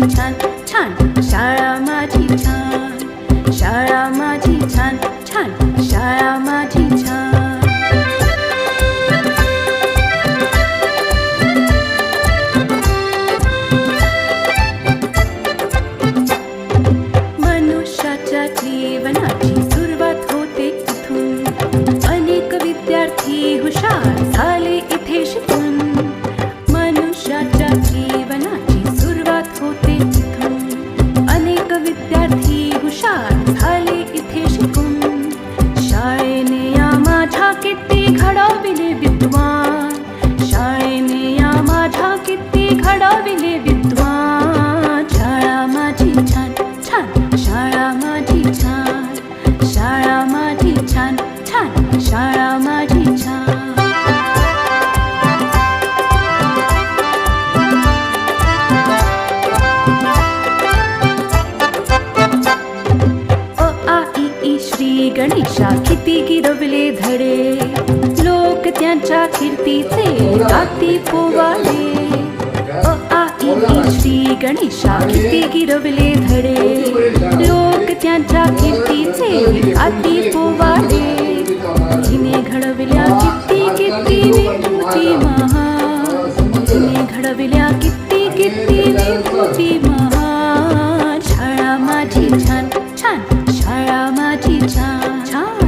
छान छान शाळा माझी छान शाळा माझी छान छान शाळा माझी छान. मनुष्याच्या जीवनाची सुरुवात होते अनेक विद्यार्थी हुशार छान छान, शाळा गणेशा, किती गिरवले धडे. लोक त्यांच्या कीर्तीचे गाती पोवाले. गणेशा, किती गिरवले धडे. लोक त्यांच्या अति पोवाडे जिने घडविल्या किती किती विभूती महा। जिने घडविल्या किती किती विभूती महा। शाळा माझी छान छान शाळा माझी छान छान।